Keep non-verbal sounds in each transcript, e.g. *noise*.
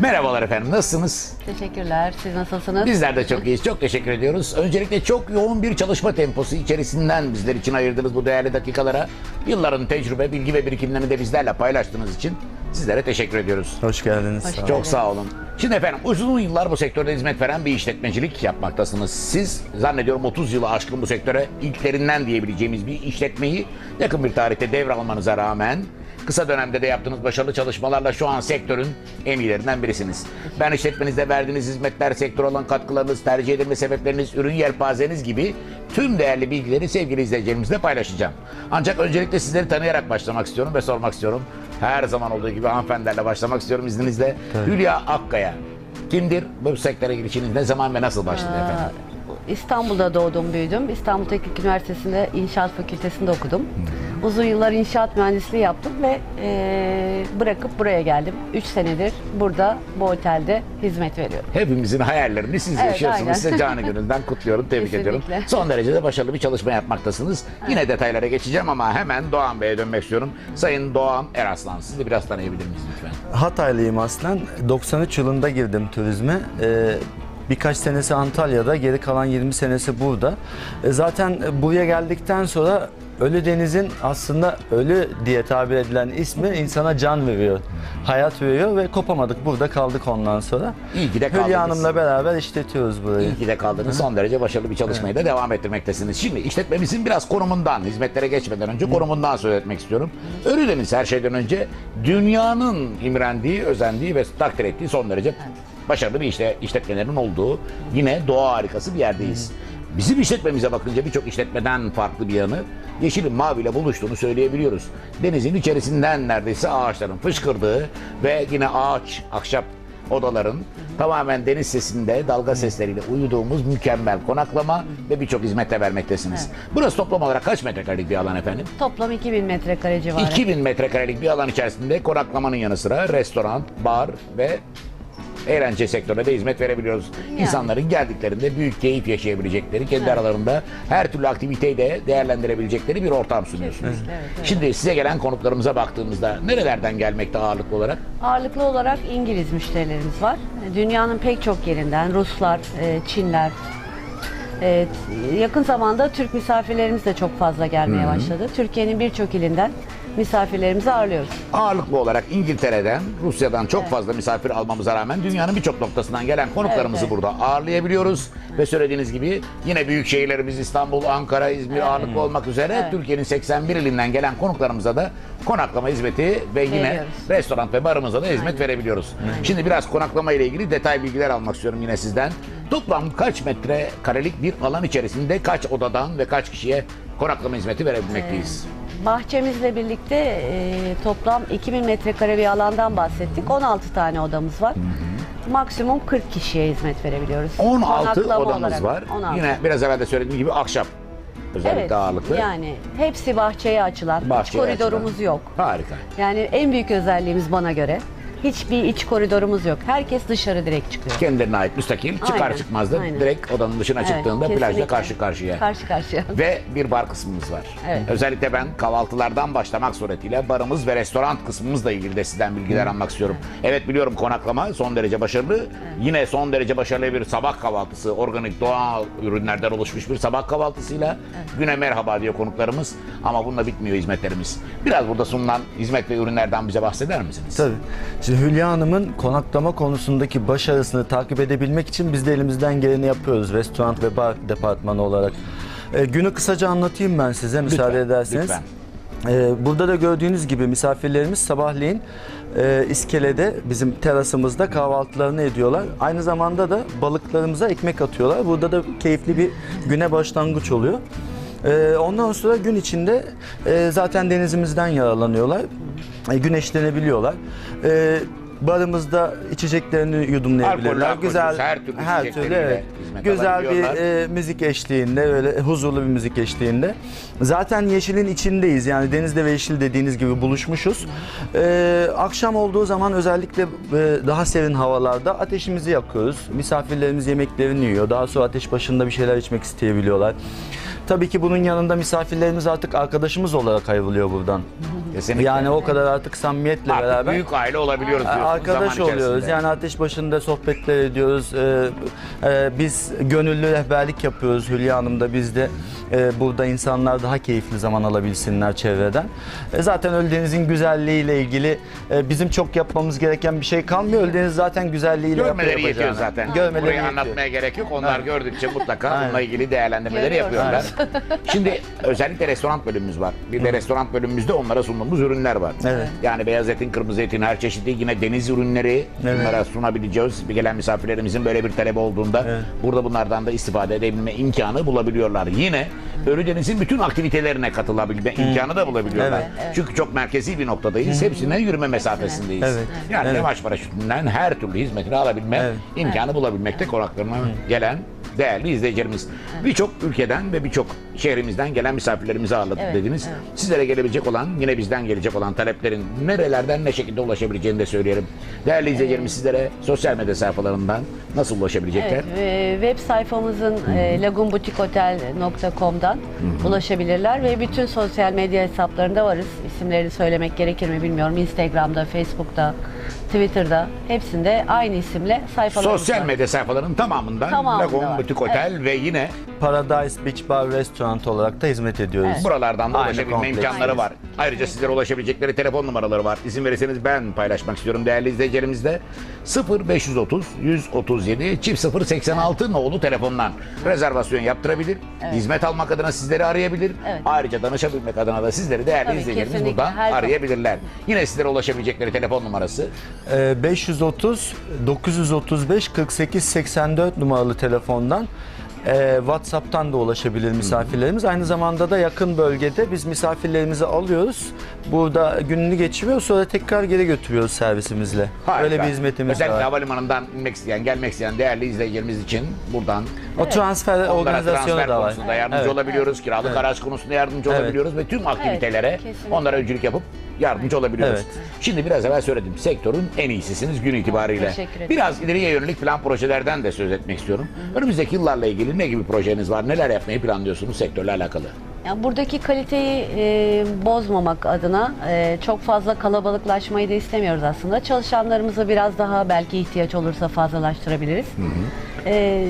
Merhabalar efendim, nasılsınız? Teşekkürler. Siz nasılsınız? Bizler de çok iyiyiz, çok teşekkür ediyoruz. Öncelikle çok yoğun bir çalışma temposu içerisinden bizler için ayırdığınız bu değerli dakikalara, yılların tecrübe, bilgi ve birikimlerini de bizlerle paylaştığınız için sizlere teşekkür ediyoruz. Hoş geldiniz. Hoş Sağ olun. Çok sağ olun. Şimdi efendim uzun yıllar bu sektörde hizmet veren bir işletmecilik yapmaktasınız. Siz zannediyorum 30 yılı aşkın bu sektöre ilklerinden diyebileceğimiz bir işletmeyi yakın bir tarihte devralmanıza rağmen kısa dönemde de yaptığınız başarılı çalışmalarla şu an sektörün en iyilerinden birisiniz. Ben işletmenizde verdiğiniz hizmetler, sektör olan katkılarınız, tercih edilme sebepleriniz, ürün yelpazeniz gibi tüm değerli bilgileri sevgili izleyicilerimizle paylaşacağım. Ancak öncelikle sizleri tanıyarak başlamak istiyorum ve sormak istiyorum. Her zaman olduğu gibi hanımefendilerle başlamak istiyorum izninizle. Hülya Akkaya kimdir? Bu sektöre girişiniz ne zaman ve nasıl başladı efendim? İstanbul'da doğdum, büyüdüm. İstanbul Teknik Üniversitesi'nde İnşaat Fakültesi'nde okudum. Uzun yıllar inşaat mühendisliği yaptım ve eee, bırakıp buraya geldim. 3 senedir burada bu otelde hizmet veriyorum. Hepimizin hayallerini siz Evet, yaşıyorsunuz. aynen. Size canı *laughs* gönülden kutluyorum, tebrik Kesinlikle. ediyorum. Son derece de başarılı bir çalışma yapmaktasınız. Yine detaylara geçeceğim ama hemen Doğan Bey'e dönmek istiyorum. Sayın Doğan Eraslan, sizi biraz tanıyabilir miyiz lütfen? Hataylıyım aslen. 93 yılında girdim turizme. Ee, birkaç senesi Antalya'da, geri kalan 20 senesi burada. E, zaten buraya geldikten sonra Ölü Deniz'in aslında ölü diye tabir edilen ismi insana can veriyor. Hayat veriyor ve kopamadık. Burada kaldık ondan sonra. İyi ki de kaldınız. Hülya Hanım'la beraber işletiyoruz burayı. İyi ki de kaldınız. Son derece başarılı bir çalışmayı da devam ettirmektesiniz. Şimdi işletmemizin biraz konumundan, hizmetlere geçmeden önce konumundan söz etmek istiyorum. Ölüdeniz her şeyden önce dünyanın imrendiği, özendiği ve takdir ettiği son derece başarılı bir işte, işletmelerin olduğu yine doğa harikası bir yerdeyiz. Bizim işletmemize bakınca birçok işletmeden farklı bir yanı yeşilin maviyle buluştuğunu söyleyebiliyoruz. Denizin içerisinden neredeyse ağaçların fışkırdığı ve yine ağaç, ahşap odaların tamamen deniz sesinde dalga sesleriyle uyuduğumuz mükemmel konaklama ve birçok hizmete vermektesiniz. Burası toplam olarak kaç metrekarelik bir alan efendim? Toplam 2000 metrekare civarı. 2000 metrekarelik bir alan içerisinde konaklamanın yanı sıra restoran, bar ve eğlence sektörüne de hizmet verebiliyoruz. İnsanların geldiklerinde büyük keyif yaşayabilecekleri, kendi aralarında her türlü aktiviteyi de değerlendirebilecekleri bir ortam sunuyorsunuz. evet, evet. Şimdi size gelen konuklarımıza baktığımızda nerelerden gelmekte ağırlıklı olarak? Ağırlıklı olarak İngiliz müşterilerimiz var. Dünyanın pek çok yerinden Ruslar, e, Çinler. Evet, yakın zamanda Türk misafirlerimiz de çok fazla gelmeye başladı. Türkiye'nin birçok ilinden misafirlerimizi ağırlıyoruz. Ağırlıklı olarak İngiltere'den, Rusya'dan çok fazla misafir almamıza rağmen dünyanın birçok noktasından gelen konuklarımızı Evet, evet. burada ağırlayabiliyoruz. Ve söylediğiniz gibi yine büyük şehirlerimiz İstanbul, Ankara, İzmir ağırlıklı olmak üzere Evet. Türkiye'nin 81 ilinden gelen konuklarımıza da konaklama hizmeti ve yine Veriyoruz. restoran ve barımıza da hizmet verebiliyoruz. Şimdi biraz konaklama ile ilgili detay bilgiler almak istiyorum yine sizden. Toplam kaç metre karelik bir alan içerisinde kaç odadan ve kaç kişiye konaklama hizmeti verebilmekteyiz? Bahçemizle birlikte e, toplam 2000 metrekare bir alandan bahsettik. 16 tane odamız var. Maksimum 40 kişiye hizmet verebiliyoruz. 16 Konaklama odamız olarak. var. 16. Yine biraz evvel de söylediğim gibi ahşap özellikle evet, ağırlıklı. Yani hepsi bahçeye açılan. Hiç Bahçeye koridorumuz açılan. yok. Harika. Yani en büyük özelliğimiz bana göre. Hiçbir iç koridorumuz yok. Herkes dışarı direkt çıkıyor. Kendilerine ait müstakil çıkar Aynen, çıkmaz da aynen. direkt odanın dışına Evet, çıktığında plajla kesinlikle. karşı karşıya. Karşı karşıya. Ve bir bar kısmımız var. Evet. Özellikle ben kahvaltılardan başlamak suretiyle barımız ve restoran kısmımızla ilgili de sizden bilgiler almak istiyorum. Evet biliyorum konaklama son derece başarılı. Yine son derece başarılı bir sabah kahvaltısı, organik doğal ürünlerden oluşmuş bir sabah kahvaltısıyla güne merhaba diyor konuklarımız. Ama bununla bitmiyor hizmetlerimiz. Biraz burada sunulan hizmet ve ürünlerden bize bahseder misiniz? Tabii. Şimdi Hülya Hanım'ın konaklama konusundaki başarısını takip edebilmek için biz de elimizden geleni yapıyoruz. Restoran ve bar departmanı olarak. Ee, günü kısaca anlatayım ben size müsaade Lütfen, ederseniz. lütfen. Ee, burada da gördüğünüz gibi misafirlerimiz sabahleyin e, iskelede bizim terasımızda kahvaltılarını ediyorlar. Aynı zamanda da balıklarımıza ekmek atıyorlar. Burada da keyifli bir güne başlangıç oluyor. Ee, ondan sonra gün içinde e, zaten denizimizden yararlanıyorlar. E, güneşlenebiliyorlar. E, barımızda içeceklerini yudumlayabilirler. Alkollü, Güzel her türlü her türlü evet. Güzel bir e, müzik eşliğinde böyle huzurlu bir müzik eşliğinde. Zaten yeşilin içindeyiz. Yani denizde ve yeşil dediğiniz gibi buluşmuşuz. E, akşam olduğu zaman özellikle e, daha serin havalarda ateşimizi yakıyoruz. Misafirlerimiz yemeklerini yiyor. Daha sonra ateş başında bir şeyler içmek isteyebiliyorlar. tabii ki bunun yanında misafirlerimiz artık arkadaşımız olarak ayrılıyor buradan. Kesinlikle. Yani o kadar artık samimiyetle Artık beraber büyük aile olabiliyoruz diyorsunuz arkadaş zaman oluyoruz. içerisinde. Yani ateş başında sohbetler ediyoruz. Ee, e, biz gönüllü rehberlik yapıyoruz Hülya Hanım da biz de e, burada insanlar daha keyifli zaman alabilsinler çevreden. E, zaten Ölüdeniz'in güzelliğiyle ilgili e, bizim çok yapmamız gereken bir şey kalmıyor. Ölüdeniz zaten güzelliğiyle Görmeleri yapıyor yetiyor yapacağını. zaten. Görmeleri Burayı yetiyor. anlatmaya gerek yok. Onlar gördükçe mutlaka Aynen. bununla ilgili değerlendirmeleri yapıyorlar. Şimdi özellikle restoran bölümümüz var. Bir de restoran bölümümüzde onlara sunduğumuz ürünler var. Evet. Yani beyaz etin, kırmızı etin, her çeşitli yine deniz ürünleri Evet. bunlara sunabileceğiz. Bir gelen misafirlerimizin böyle bir talebi olduğunda Evet. burada bunlardan da istifade edebilme imkanı bulabiliyorlar. Yine Ölüdeniz'in bütün aktivitelerine katılabilme imkanı da bulabiliyorlar. Evet, Çünkü çok merkezi bir noktadayız. Hepsine yürüme mesafesindeyiz. Evet. Yani Evet. yamaç paraşütünden her türlü hizmetini alabilme Evet. imkanı bulabilmekte konaklarına gelen değerli izleyicilerimiz. Birçok ülkeden ve birçok şehrimizden gelen misafirlerimizi ağırladık Evet, dediniz. evet. Sizlere gelebilecek olan, yine bizden gelecek olan taleplerin nerelerden ne şekilde ulaşabileceğini de söyleyelim. Değerli izleyicilerimiz sizlere sosyal medya sayfalarından nasıl ulaşabilecekler? Evet, e, web sayfamızın e, ulaşabilirler ve bütün sosyal medya hesaplarında varız. İsimlerini söylemek gerekir mi bilmiyorum. Instagram'da, Facebook'ta, Twitter'da hepsinde aynı isimle sayfalarımız Sosyal var. medya sayfalarının tamamından Tamamında Lagoon var. Butik Otel ve yine Paradise Beach Bar Restaurant olarak da hizmet ediyoruz. Evet. Buralardan da Aynı ulaşabilme kompleks. imkanları var. Ayrıca sizlere ulaşabilecekleri telefon numaraları var. İzin verirseniz ben paylaşmak istiyorum değerli izleyicilerimizle. 0530 137 çift 086 nolu telefondan rezervasyon yaptırabilir. Hizmet almak adına sizleri arayabilir. Evet. Ayrıca danışabilmek adına da sizleri değerli Tabii, izleyicilerimiz kesinlikle. buradan Her zaman. arayabilirler. Yine sizlere ulaşabilecekleri telefon numarası Ee, 530 935 48 84 numaralı telefondan e, WhatsApp'tan da ulaşabilir misafirlerimiz. Aynı zamanda da yakın bölgede biz misafirlerimizi alıyoruz. Burada gününü geçiriyor sonra tekrar geri götürüyoruz servisimizle. Harika. Öyle bir hizmetimiz Özellikle var. havalimanından inmek isteyen, gelmek isteyen değerli izleyicilerimiz için buradan O transfer Onlara organizasyonu transfer da var. konusunda yardımcı Evet. olabiliyoruz. Kiralık araç konusunda yardımcı Evet. olabiliyoruz ve tüm aktivitelere kesinlikle. onlara öncülük yapıp yardımcı olabiliyoruz. Evet. Şimdi biraz evvel söyledim. Sektörün en iyisisiniz gün itibariyle. Biraz ileriye yönelik plan projelerden de söz etmek istiyorum. Önümüzdeki yıllarla ilgili ne gibi projeniz var? Neler yapmayı planlıyorsunuz sektörle alakalı? Yani buradaki kaliteyi e, bozmamak adına e, çok fazla kalabalıklaşmayı da istemiyoruz aslında. Çalışanlarımızı biraz daha belki ihtiyaç olursa fazlalaştırabiliriz. E,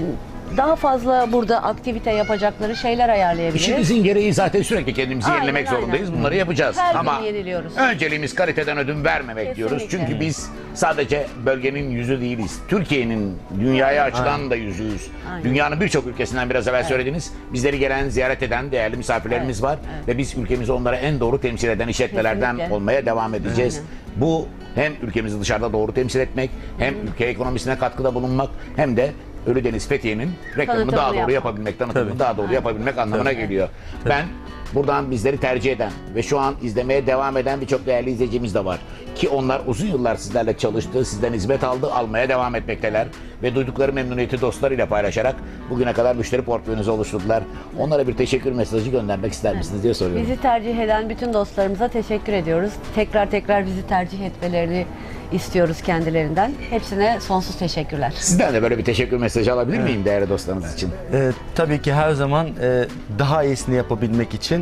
daha fazla burada aktivite yapacakları şeyler ayarlayabiliriz. İşimizin gereği zaten sürekli kendimizi Aynen, yenilemek aynen. zorundayız. Bunları yapacağız. Her gün Ama yeniliyoruz. önceliğimiz kaliteden ödün vermemek diyoruz. Kesinlikle. Çünkü biz sadece bölgenin yüzü değiliz. Türkiye'nin dünyaya açılan da yüzüyüz. Aynen. Dünyanın birçok ülkesinden biraz evvel söylediniz. Bizleri gelen, ziyaret eden değerli misafirlerimiz var. Ve biz ülkemizi onlara en doğru temsil eden işletmelerden Kesinlikle. olmaya devam edeceğiz. Bu hem ülkemizi dışarıda doğru temsil etmek, hem ülke ekonomisine katkıda bulunmak, hem de Ölüdeniz Fethiye'nin reklamını Tanıtımını daha doğru yapmak. yapabilmek, tanıtımını Tabii. daha doğru yapabilmek anlamına geliyor. Ben buradan bizleri tercih eden ve şu an izlemeye devam eden birçok değerli izleyicimiz de var. Ki onlar uzun yıllar sizlerle çalıştı, sizden hizmet aldı, almaya devam etmekteler. Ve duydukları memnuniyeti dostlarıyla paylaşarak bugüne kadar müşteri portföyünüzü oluşturdular. Onlara bir teşekkür mesajı göndermek ister misiniz diye soruyorum. Bizi tercih eden bütün dostlarımıza teşekkür ediyoruz. Tekrar tekrar bizi tercih etmelerini istiyoruz kendilerinden. Hepsine sonsuz teşekkürler. Sizden de böyle bir teşekkür mesajı alabilir miyim değerli dostlarınız için? Ee, tabii ki her zaman e, daha iyisini yapabilmek için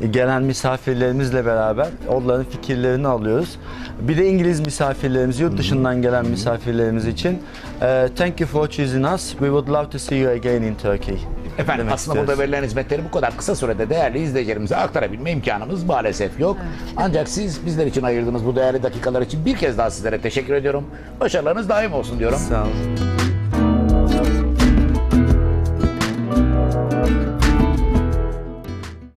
e, gelen misafirlerimizle beraber onların fikirlerini alıyoruz. Bir de İngiliz misafirlerimiz, yurt dışından gelen misafirlerimiz için e, thank you for choosing us. We would love to see you again in Turkey. Efendim demek aslında istiyoruz. burada verilen hizmetleri bu kadar kısa sürede değerli izleyicilerimize aktarabilme imkanımız maalesef yok. Ancak siz bizler için ayırdığınız bu değerli dakikalar için bir kez daha sizlere teşekkür ediyorum. Başarılarınız daim olsun diyorum. Sağ olun.